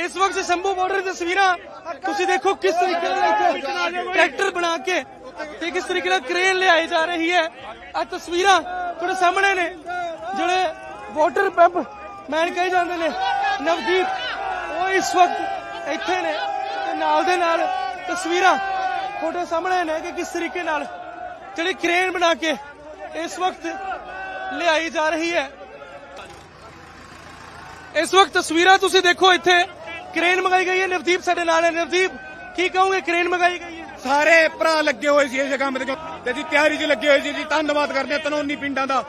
ਇਸ ਵਕਤ ਸ਼ੰਭੂ ਬਾਰਡਰ ਦੀ ਤਸਵੀਰਾਂ, ਤੁਸੀਂ ਦੇਖੋ ਕਿਸ ਤਰੀਕੇ ਨਾਲ ਇੱਥੇ ਟਰੈਕਟਰ ਬਣਾ ਕੇ ਤੇ ਕਿਸ ਤਰੀਕੇ ਨਾਲ ਕ੍ਰੇਨ ਲਿਆਈ ਜਾ ਰਹੀ ਹੈ। ਆ ਤਸਵੀਰਾਂ ਤੁਹਾਡੇ ਸਾਹਮਣੇ ਨੇ, ਜਿਹੜੇ ਵਾਟਰ ਪੰਪ ਮੈਨ ਕਹੇ ਜਾਂਦੇ ਨੇ। ਨਵਦੀਪ, ਉਹ ਇਸ ਵਕਤ ਇੱਥੇ ਨੇ ਤੇ ਨਾਲ ਦੇ ਨਾਲ ਤਸਵੀਰਾਂ ਤੁਹਾਡੇ ਸਾਹਮਣੇ ਨੇ ਕਿ ਕਿਸ ਤਰੀਕੇ ਨਾਲ ਜਿਹੜੀ ਕ੍ਰੇਨ ਬਣਾ ਕੇ ਇਸ ਵਕਤ ਲਿਆਈ ਜਾ ਰਹੀ ਹੈ। ਇਸ ਵਕਤ ਤਸਵੀਰਾਂ ਤੁਸੀਂ ਦੇਖੋ ਇੱਥੇ ਕ੍ਰੇਨ ਮੰਗਾਈ ਗਈ ਹੈ, ਨਵਦੀਪ ਸਾਡੇ ਨਾਲ ਹੈ। ਨਵਦੀਪ, ਕੀ ਕਹੋਗੇ, ਕ੍ਰੇਨ ਮੰਗਾਈ ਗਈ ਹੈ? ਸਾਰੇ ਭਰਾ ਲੱਗੇ ਹੋਏ ਸੀ ਇਸ ਕੰਮ ਤੇ ਤੇ ਜੀ ਤਿਆਰੀ 'ਚ ਲੱਗੇ ਹੋਏ ਸੀ ਜੀ ਧੰਨਵਾਦ ਕਰਦੇ ਹਾਂ ਤਨੋਨੀ ਪਿੰਡਾਂ ਦਾ।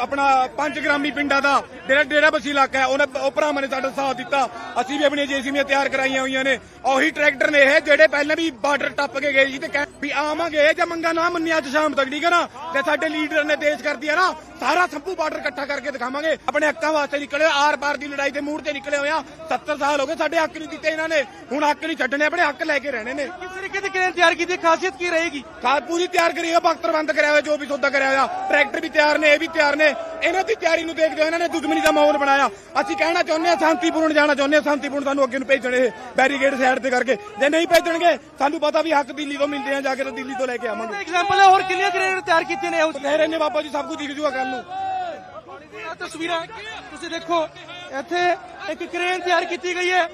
ਆਪਣਾ ਪੰਜ ਗ੍ਰਾਮੀ ਪਿੰਡਾਂ ਦਾ ਡੇਰਾ ਡੇਰਾ ਬਸੀ ਇਲਾਕਾ ਹੈ। ਉਹਨੇ ਉਹ ਭਰਾਵਾਂ ਨੇ ਸਾਡਾ ਸਾਥ ਦਿੱਤਾ। ਅਸੀਂ ਵੀ ਆਪਣੀਆਂ ਜੇਸੀਬੀਆਂ ਤਿਆਰ ਕਰਾਈਆਂ ਹੋਈਆਂ ਨੇ। ਉਹੀ ਟਰੈਕਟਰ ਨੇ ਇਹ, ਜਿਹੜੇ ਪਹਿਲਾਂ ਵੀ ਬਾਰਡਰ ਟੱਪ ਕੇ ਗਏ ਸੀ ਤੇ ਕਹਿ ਵੀ ਆਵਾਂਗੇ। ਜੇ ਮੰਗਾ ਨਾ ਮੰਨੀ ਅੱਜ ਸ਼ਾਮ ਤੱਕ, ਠੀਕ ਹੈ ਨਾ? ਤੇ ਸਾਡੇ ਲੀਡਰ ਨੇ ਦੇਸ਼ ਕਰਦੀ ਹੈ ਨਾ, ਸਾਰਾ ਸੰਭੂ ਬਾਰਡਰ ਇਕੱਠਾ ਕਰਕੇ ਦਿਖਾਵਾਂਗੇ। ਆਪਣੇ ਹੱਕਾਂ ਵਾਸਤੇ ਨਿਕਲੇ ਆਰ ਪਾਰ ਦੀ ਲੜਾਈ ਦੇ ਮੂਡ ਤੇ ਨਿਕਲੇ ਹੋਇਆ। ਆ 70 ਸਾਲ ਹੋ ਗਏ, ਸਾਡੇ ਹੱਕ ਨਹੀਂ ਦਿੱਤੇ ਇਹਨਾਂ ਨੇ। ਹੁਣ ਹੱਕ ਨਹੀਂ ਛੱਡਣੇ, ਆਪਣੇ ਹੱਕ ਲੈ ਕੇ ਰਹਿਣੇ ਨੇ। ਤਰੀਕੇ ਦੀ ਕ੍ਰੇਨ ਤਿਆਰ ਕੀਤੀ? ਖਾਸੀਅਤ ਕੀ ਰਹੇਗੀ? ਕਾਰ ਪੂਰੀ ਤਿਆਰ ਕਰੀ ਹੈ ਬਖਤਰ ਬੰਦ ਕਰਿਆ ਹੋਇਆ ਜੋ ਵੀ ਸੌਦਾ ਕਰਿਆ ਹੋਇਆ ਟਰੈਕਟਰ ਵੀ ਤਿਆਰ ਨੇ ਇਹ ਵੀ ਤਿਆਰ ਨੇ। ਇਹਨਾਂ ਦੀ ਤਿਆਰੀ ਨੂੰ ਦੇਖਦੇ ਹੋਏ ਇਹਨਾਂ ਨੇ ਦੁਸ਼ਮਣੀ ਦਾ ਮਾਹੌਲ ਬਣਾਇਆ। ਅਸੀਂ ਕਹਿਣਾ ਚਾਹੁੰਦੇ ਹਾਂ ਸ਼ਾਂਤੀਪੂਰਨ ਜਾਣਾ ਚਾਹੁੰਦੇ ਹਾਂ ਸ਼ਾਂਤੀਪੂਰਨ ਸਾਨੂੰ ਅੱਗੇ ਨੂੰ ਭੇਜਣ ਇਹ ਬੈਰੀਕੇਡ ਸਾਈਡ ਤੇ ਕਰਕੇ। ਜੇ ਨਹੀਂ ਭੇਜਣਗੇ ਸਾਨੂੰ ਪਤਾ ਵੀ ਹੱਕ ਦਿੱਲੀ ਤੋਂ ਮਿਲਦੇ ਆ ਜਾ ਕੇ ਤਾਂ ਦਿੱਲੀ ਤੋਂ ਲੈ ਕੇ ਆਵਾਂਗੇ। ਐਗਜ਼ਾਮਪਲ ਹੈ ਹੋਰ ਕਿੰਨੀਆਂ ਕ੍ਰੇਨ ਤਿਆਰ ਕੀਤੀਆਂ ਨੇ? ਉਸ ਕਹਿ ਰਹੇ ਨੇ ਬਾਬਾ ਜੀ ਸਭ ਕੁਝ ਦਿਖ ਜੂਗਾ ਕੱਲ ਨੂੰ। ਆਹ ਤਸਵੀਰਾਂ ਤੁਸੀਂ ਦੇਖੋ ਇੱਥੇ ਇੱਕ ਕ੍ਰੇਨ ਤਿਆਰ ਕੀਤੀ ਗਈ ਹੈ।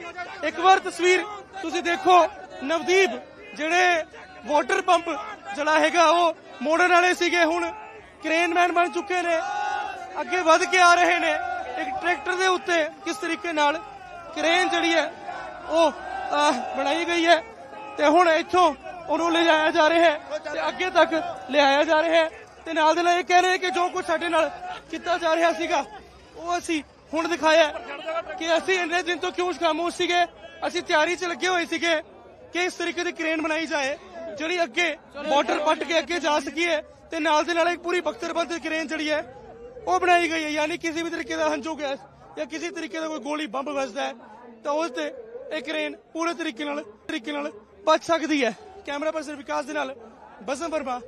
ਇੱਕ ਵਾਰ ਤਸਵੀਰ ਤੁਸੀਂ ਦੇਖੋ ਨਵਦੀਪ ਜਿਹੜੇ ਵਾਟਰ ਪੰਪ ਜਿਹੜਾ ਹੈਗਾ ਉਹ ਮੋੜਨ ਵਾਲੇ ਸੀਗੇ ਹੁਣ ਕ੍ਰੇਨ ਮੈਨ ਬਣ ਚੁੱਕੇ ਨੇ। ਅੱਗੇ ਵੱਧ ਕੇ ਆ ਰਹੇ ਨੇ। ਇੱਕ ਟਰੈਕਟਰ ਦੇ ਉੱਤੇ ਕਿਸ ਤਰੀਕੇ ਨਾਲ ਕ੍ਰੇਨ ਜਿਹੜੀ ਹੈ ਉਹ ਬਣਾਈ ਗਈ ਹੈ ਤੇ ਹੁਣ ਇੱਥੋਂ ਉਹਨੂੰ ਲਿਜਾਇਆ ਜਾ ਰਿਹਾ ਹੈ ਤੇ ਅੱਗੇ ਤੱਕ ਲਿਆਇਆ ਜਾ ਰਿਹਾ ਹੈ ਤੇ ਨਾਲ ਦੇ ਨਾਲ ਇਹ ਕਹਿ ਰਹੇ ਕਿ ਜੋ ਕੁਝ ਸਾਡੇ ਨਾਲ ਕੀਤਾ ਜਾ ਰਿਹਾ ਸੀਗਾ, ਉਹ ਅਸੀਂ ਹੁਣ ਦਿਖਾਇਆ ਕਿ ਅਸੀਂ ਇੰਨੇ ਦਿਨ ਤੋਂ ਕਿਉਂ ਖਾਮੋਸ਼ ਸੀਗੇ? ਅਸੀਂ ਤਿਆਰੀ 'ਚ ਲੱਗੇ ਹੋਏ ਸੀਗੇ। ਕਿ ਇਸ ਤਰੀਕੇ ਦੀ ਕ੍ਰੇਨ ਬਣਾਈ ਜਾਏ, ਜਿਹੜੀ ਅੱਗੇ ਬਾਰਡਰ ਪੱਟ ਕੇ ਅੱਗੇ ਜਾ ਸਕੀਏ ਤੇ ਨਾਲ ਦੇ ਨਾਲ ਇੱਕ ਪੂਰੀ ਬਖਤਰਬੰਦ ਕ੍ਰੇਨ ਜਿਹੜੀ ਹੈ, ਉਹ ਬਣਾਈ ਗਈ ਹੈ। ਯਾਨੀ ਕਿਸੇ ਵੀ ਤਰੀਕੇ ਦਾ ਹੰਝੂ ਗੈਸ ਜਾਂ ਕਿਸੇ ਤਰੀਕੇ ਦਾ ਕੋਈ ਗੋਲੀ ਬੰਬ ਵੱਜਦਾ ਹੈ, ਤਾਂ ਉਸ ਤੇ ਇਹ ਕ੍ਰੇਨ ਪੂਰੇ ਤਰੀਕੇ ਨਾਲ ਤਰੀਕੇ ਨਾਲ ਬਚ ਸਕਦੀ ਹੈ। ਕੈਮਰਾ ਪਰਸਨ ਵਿਕਾਸ ਦੇ ਨਾਲ ਬਸਮ ਵਰਮਾ